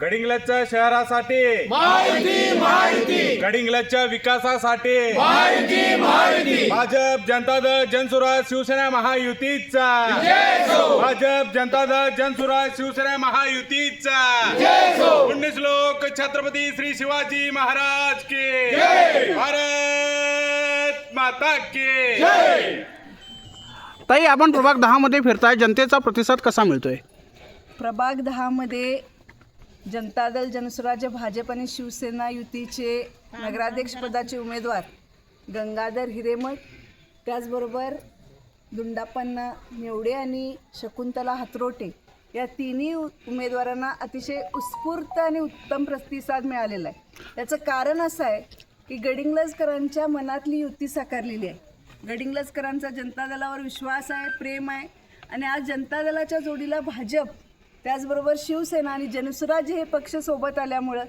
गडिंग्लजच्या शहरासाठी. माहिती माहिती. गडिंग्लजच्या विकासासाठी. भाजप जनता दल जनसुराज शिवसेना महायुतीचा. भाजप जनता दल जनसुराज शिवसेना महायुतीचा. उन्नीस लोक छत्रपती श्री शिवाजी महाराज के. भारत माता के. ताई आपण प्रभाग दहा मध्ये फिरताय. जनतेचा प्रतिसाद कसा मिळतोय? प्रभाग दहामध्ये जनता दल जनस्वराज्य भाजप आणि शिवसेना युतीचे नगराध्यक्षपदाचे उमेदवार गंगाधर हिरेमठ. त्याचबरोबर दुंडापन्ना नेवडे आणि शकुंतला हातरोटे या तिन्ही उमेदवारांना अतिशय उत्स्फूर्त आणि उत्तम प्रतिसाद मिळालेला आहे. याचं कारण असं आहे की गडिंगलजकरांच्या मनातली युती साकारलेली आहे. गडिंगलजकरांचा जनता दलावर विश्वास आहे प्रेम आहे आणि आज जनता दलाच्या जोडीला भाजप त्याचबरोबर शिवसेना आणि जनसुराज्य हे पक्ष सोबत आल्यामुळं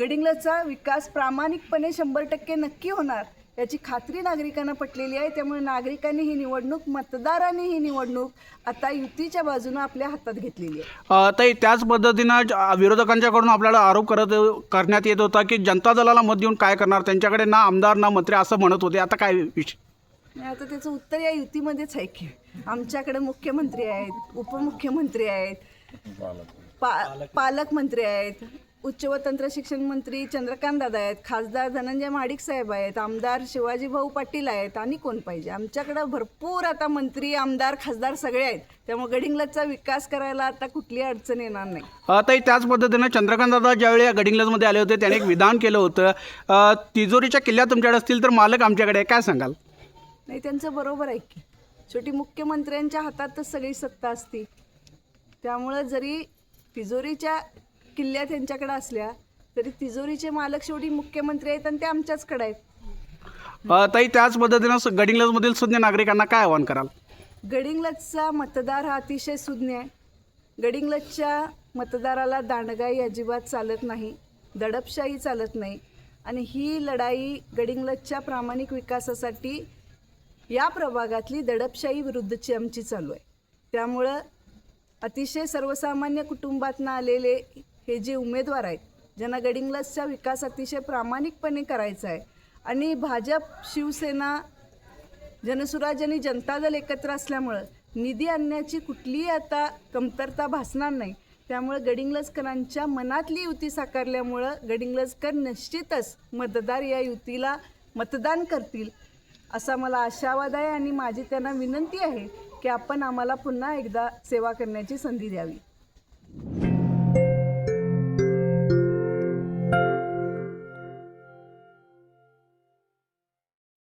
गडिंग्लजचा विकास प्रामाणिकपणे शंभर टक्के नक्की होणार याची खात्री नागरिकांना पटलेली आहे. त्यामुळे नागरिकांनी ही निवडणूक मतदारांनी ही निवडणूक आता युतीच्या बाजूनं आपल्या हातात घेतलेली आहे. ताई त्याच पद्धतीनं विरोधकांच्याकडून आपल्याला आरोप करत करण्यात येत होता की जनता दलाला मत देऊन काय करणार? त्यांच्याकडे ना आमदार ना मंत्री असं म्हणत होते. आता काय विषय आता त्याचं उत्तर या युतीमध्येच आहे की आमच्याकडे मुख्यमंत्री आहेत उपमुख्यमंत्री आहेत पा पालकमंत्री आहेत उच्च व तंत्र शिक्षण मंत्री चंद्रकांत दादा आहेत खासदार धनंजय महाडिक साहेब आहेत आमदार शिवाजी भाऊ पाटील आहेत आणि कोण पाहिजे? आमच्याकडं भरपूर आता मंत्री आमदार खासदार सगळे आहेत. त्यामुळे गडिंग्लजचा विकास करायला आता कुठली अडचण येणार नाही. ताई त्याच पद्धतीनं चंद्रकांत दादा ज्यावेळी या गडिंग्लजमध्ये आले होते त्याने एक विधान केलं होतं. तिजोरीच्या किल्ल्या तुमच्याकडे असतील तर मालक आमच्याकडे. काय सांगाल? नाही त्यांचं बरोबर आहे की. शेवटी मुख्यमंत्र्यांच्या हातातच सगळी सत्ता असते. त्यामुळं जरी तिजोरीच्या किल्ल्या त्यांच्याकडे असल्या तरी तिजोरीचे मालक शेवटी मुख्यमंत्री आहेत आणि ते आमच्याचकडे आहेत. ताई त्याच पद्धतीनं गडिंग्लजमधील सुज्ञ नागरिकांना काय आवाहन कराल? गडिंग्लजचा मतदार हा अतिशय सुज्ञ आहे. गडिंग्लजच्या मतदाराला दांडगाई अजिबात चालत नाही दडपशाही चालत नाही आणि ही लढाई गडिंग्लजच्या प्रामाणिक विकासासाठी या प्रभागातली दडपशाही विरुद्धची आमची चालू आहे. त्यामुळं अतिशय सर्वसामान्य कुटुंबातनं आलेले हे जे उमेदवार आहेत ज्यांना गडिंग्लसचा विकास अतिशय प्रामाणिकपणे करायचा आहे आणि भाजप शिवसेना जनसुराज आणि जनता दल एकत्र असल्यामुळं निधी आणण्याची कुठलीही आता कमतरता भासणार नाही. त्यामुळं गडिंग्लजकरांच्या मनातली युती साकारल्यामुळं गडिंग्लजकर निश्चितच मतदार या युतीला मतदान करतील असा मला आशावाद आहे आणि माझी त्यांना विनंती आहे की आपण आम्हाला पुन्हा एकदा सेवा करण्याची संधी द्यावी.